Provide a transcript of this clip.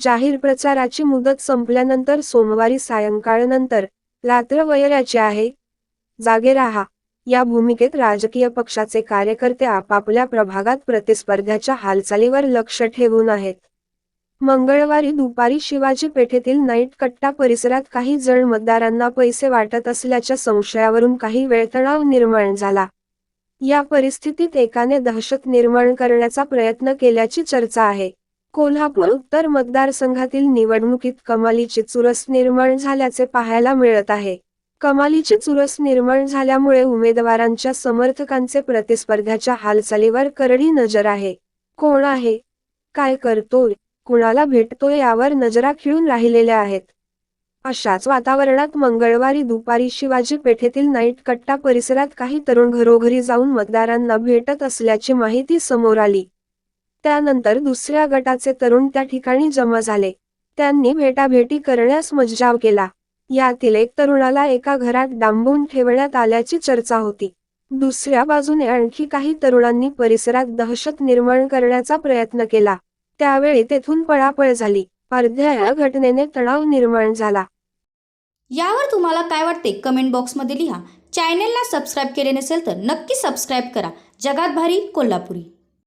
जाहीर प्रचाराची मुदत संपल्यानंतर सोमवारी सायंकाळनंतर रात्र वयराची आहे. जागे राहा. या भूमिकेत राजकीय पक्षाचे कार्यकर्ते आपापल्या प्रभागात प्रतिस्पर्ध्याच्या हालचालीवर लक्ष ठेवून आहेत. मंगळवारी दुपारी शिवाजी पेठेतील नाईट कट्टा परिसरात काही जण मतदारांना पैसे वाटत असल्याच्या संशयावरून काही वेळ तणाव निर्माण झाला. या परिस्थितीत एकाने दहशत निर्माण करण्याचा प्रयत्न केल्याची चर्चा आहे. कोल्हापूर उत्तर मतदारसंघातील निवडणुकीत कमालीची चुरस निर्माण झाल्याचे पाहायला मिळत आहे. कमालीची चुरस निर्माण झाल्यामुळे उमेदवारांच्या समर्थकांचे प्रतिस्पर्ध्याच्या हालचालीवर करडी नजर आहे. कोण आहे? काय करतोय? कुणाला भेटतोय यावर नजरा खिळून राहिलेल्या आहेत. अशाच वातावरणात मंगळवारी दुपारी शिवाजी पेठेतील नाईट कट्टा परिसरात काही तरुण घरोघरी जाऊन मतदारांना भेटत असल्याची माहिती समोर आली. त्यानंतर दुसऱ्या गटाचे तरुण त्या ठिकाणी जमा झाले. त्यांनी भेटाभेटी करण्यास मज्जाव केला. यातील एक तरुणाला एका घरात डांबून ठेवण्यात आल्याची चर्चा होती. दुसऱ्या बाजूने आणखी काही तरुणांनी परिसरात दहशत निर्माण करण्याचा प्रयत्न केला. त्यावेळी तेथून पळापळ झाली. अर्ध्या या घटनेने तणाव निर्माण झाला. यावर तुम्हाला काय वाटते? कमेंट बॉक्समध्ये लिहा. चॅनेलला सबस्क्राईब केले नसेल तर नक्की सबस्क्राईब करा. जगात भारी कोल्हापुरी.